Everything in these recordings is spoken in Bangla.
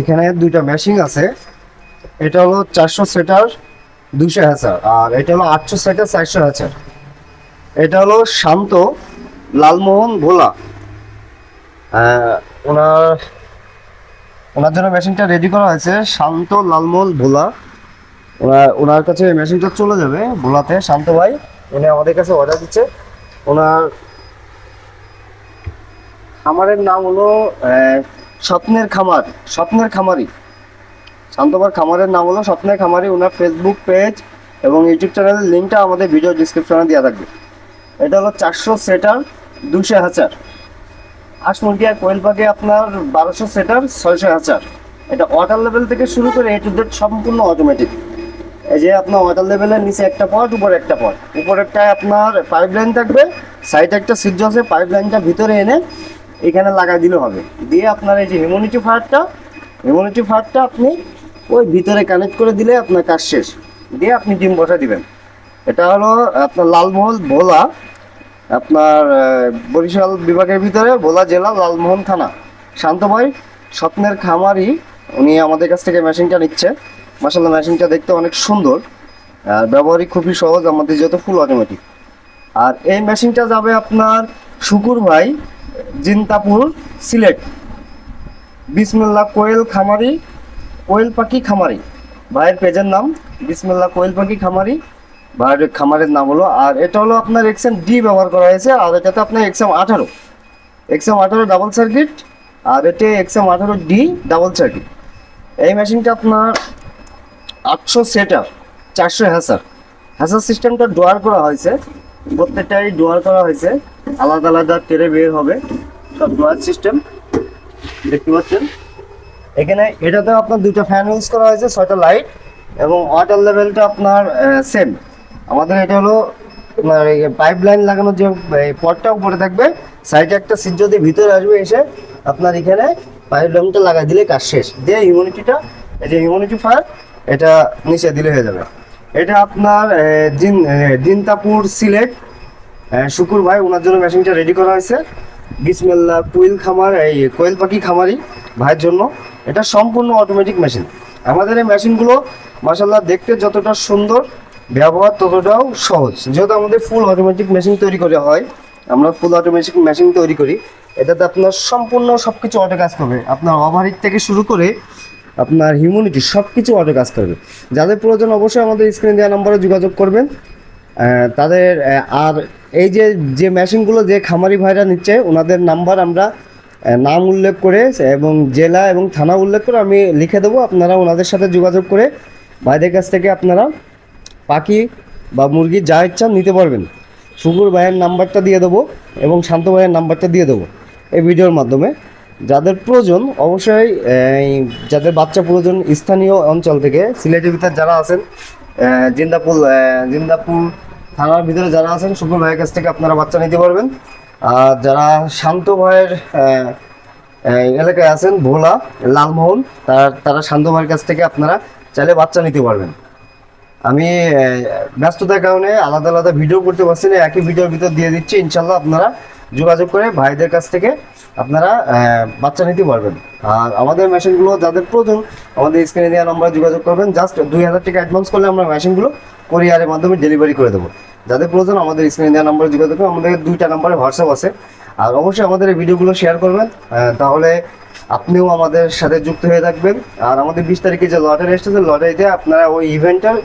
এখানে দুইটা মেশিন আছে। এটা হলো চারশো সেটার দুশো হাজার আর এটা হলো আটশো সেটার চারশো হাজার এটা হলো শান্ত লালমোহন ভোলা। ওনার ওনার জন্য মেশিনটা রেডি করা হয়েছে, শান্ত লালমোহন ভোলা। ওনার ওনার কাছে মেশিনটা চলে যাবে ভোলাতে, শান্ত ভাই। উনি আমাদের কাছে অর্ডার দিচ্ছে। ওনার খামারের নাম হলো স্বপ্নের খামার, স্বপ্নের খামারি শান্তবার খামারের নাম হলো স্বপ্নের খামারি ওনার ফেসবুক পেজ এবং ইউটিউব চ্যানেলের লিঙ্কটা আমাদের ভিডিও ডিসক্রিপশনে দেওয়া থাকবে। এটা হলো চারশো সেটার দুশো হাজার। হাঁস মুরগি আর কোয়েল পাখি আপনার বারোশো সেটার ছয়শো হাজার। এটা ওয়াটার লেভেল থেকে শুরু করে এ টু জেড সম্পূর্ণ অটোমেটিক এই যে আপনার ওয়াটার লেভেলের নিচে একটা পট উপরে একটা পট উপরেরটায় আপনার পাইপ লাইন থাকবে সাইডে একটা সিদ্ধ আছে পাইপ লাইনটা ভিতরে এনে এখানে লাগাই দিলে হবে। দিয়ে আপনার এই যে হিউম্যানিটি ফায়ারটা হিউম্যানিটি ফায়ারটা আপনি ওই ভিতরে কানেক্ট করে দিলে আপনার কাজ শেষ। দিয়ে আপনি ডিম বসা দিবেন। এটা হলো আপনার লালমহল ভোলা, আপনার বরিশাল বিভাগের ভিতরে ভোলা জেলা লালমোহন থানা। শান্ত ভাই, স্বপ্নের খামারি, উনি আমাদের কাছ থেকে মেশিনটা নিচ্ছে। মাসাল্লাহ মেশিনটা দেখতে অনেক সুন্দর। আর ব্যবহারিক খুবই সহজ, আমাদের যেহেতু ফুল অটোমেটিক আর এই মেশিনটা যাবে আপনার শুকুর ভাই জিন্তাপুর সিলেট। বিসমুল্লাহ কোয়েল খামারি, কোয়েল পাখি খামারি। ভাইয়ের পেজের নাম বিসমুল্লাহ কোয়েল পাখি খামারি। ভাইয়ের খামারের নাম হলো আর এটা হলো আপনার এক্সএম ডি ব্যবহার করা হয়েছে, আর এটাতে আপনার এক্সএম আঠারো। এক্সএম আঠারো ডাবল সার্কিট, আর এতে এক্সএম আঠারো ডি ডাবল সার্কিট। এই মেশিনটা আপনার আটশো সেটার, চারশো হ্যাসার। হ্যাসার সিস্টেমটা ডোয়ার করা হয়েছে। প্রত্যেকটাই ডোয়ার করা হয়েছে। আলাদা আলাদা তেরে বের হবে। সব ডোয়ার সিস্টেম দেখতে পাচ্ছেন? এখানে এটাতে আপনার দুটো ফ্যান ইউজ করা হয়েছে, ছয়টা লাইট এবং ওয়াটার লেভেলটা আপনার সেম আমাদের এটা হলো আপনার পাইপ লাইন লাগানোর যে পটটা উপরে থাকবে সাইডে একটা সিট যদি ভিতরে আসবে এসে আপনার এখানে পাইপ লাইনটা লাগাই দিলে কাজ শেষ। দিয়ে হিউমিনিটিটা এই যে হিউমিনিটি ফায়ার এটা নিচে দিলে হয়ে যাবে। এটা আপনার জিন্তাপুর সিলেট। শুকুর ভাই ওনার জন্য মেশিনটা রেডি করা হয়েছে। বিসমিল্লা কুইল খামার, এই কোয়েল পাখি খামারি ভাইয়ের জন্য। এটা সম্পূর্ণ অটোমেটিক মেশিন আমাদের এই মেশিনগুলো মাসাল্লাহ দেখতে যতটা সুন্দর, ব্যবহার ততটাও সহজ। যেহেতু আমাদের ফুল অটোমেটিক মেশিন তৈরি করা হয়, আমরা ফুল অটোমেটিক মেশিন তৈরি করি, এটাতে আপনার সম্পূর্ণ সব কিছু অটো কাজ করবে আপনার ওভারহিট থেকে শুরু করে আপনার হিউম্যানিটি সব কিছু অটো কাজ করবে। যাদের প্রয়োজন অবশ্যই আমাদের স্ক্রিনে দেওয়া নম্বরে যোগাযোগ করবেন। তাদের আর এই যে যে মেশিনগুলো যে খামারি ভাইরা নিচ্ছে, ওনাদের নাম্বার আমরা নাম উল্লেখ করে এবং জেলা এবং থানা উল্লেখ করে আমি লিখে দেবো। আপনারা ওনাদের সাথে যোগাযোগ করে ভাইদের কাছ থেকে আপনারা পাখি বা মুরগি যা ইচ্ছা নিতে পারবেন। শুকুর ভাইয়ের নাম্বারটা দিয়ে দেবো এবং শান্ত ভাইয়ের নাম্বারটা দিয়ে দেবো এই ভিডিওর মাধ্যমে। যাদের প্রয়োজন, অবশ্যই যাদের বাচ্চা প্রয়োজন, স্থানীয় অঞ্চল থেকে, সিলেটের ভিতরে যারা আছেন জিন্দাপুর জিন্দাপুর থানার ভিতরে যারা আছেন শুকুর ভাইয়ের কাছ থেকে আপনারা বাচ্চা নিতে পারবেন। আর যারা শান্ত ভাইয়ের এলাকায় আছেন, ভোলা, লালমোহন, তার, তারা শান্ত ভাইয়ের কাছ থেকে আপনারা চাইলে বাচ্চা নিতে পারবেন। আমি ব্যস্ততার কারণে আলাদা আলাদা ভিডিও করতে পারছি না, একই ভিডিওর ভিতর দিয়ে দিচ্ছি, ইনশাল্লাহ আপনারা যোগাযোগ করে ভাইদের কাছ থেকে আপনারা বাচ্চা নিতে পারবেন। আর আমাদের মেশিনগুলো যাদের প্রয়োজন, আমাদের স্ক্রিনে দেওয়া নম্বরে যোগাযোগ করবেন। জাস্ট দুই হাজার টাকা অ্যাডভান্স করলে আমরা মেশিনগুলো কোরিয়ারের মাধ্যমে ডেলিভারি করে দেবো। যাদের প্রয়োজন, আমাদের স্ক্রিনে দেওয়া নম্বরে যোগাযোগ করুন আমাদের দুইটা নম্বরে হোয়াটসঅ্যাপ আছে। আর অবশ্যই আমাদের এই ভিডিওগুলো শেয়ার করবেন। তাহলে আপনিও আমাদের সাথে যুক্ত হয়ে থাকবেন। আর আমাদের বিশ তারিখে যে লটারি এসেছে লটারিতে আপনারা ওই ইভেন্টটার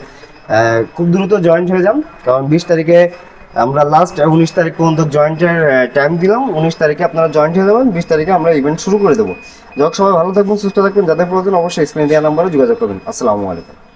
খুব দ্রুত জয়েন্ট হয়ে যান। কারণ বিশ তারিখে আমরা লাস্ট উনিশ তারিখ পর্যন্ত জয়েন্টের টাইম দিলাম। উনিশ তারিখে আপনারা জয়েন্ট হয়ে যাবেন, বিশ তারিখে আমরা ইভেন্ট শুরু করে দেবো। যাক সবাই ভালো থাকবেন, সুস্থ থাকবেন, যাদের প্রয়োজন অবশ্যই স্ক্রিনে দেওয়া নাম্বারে যোগাযোগ করবেন। আসসালামু আলাইকুম।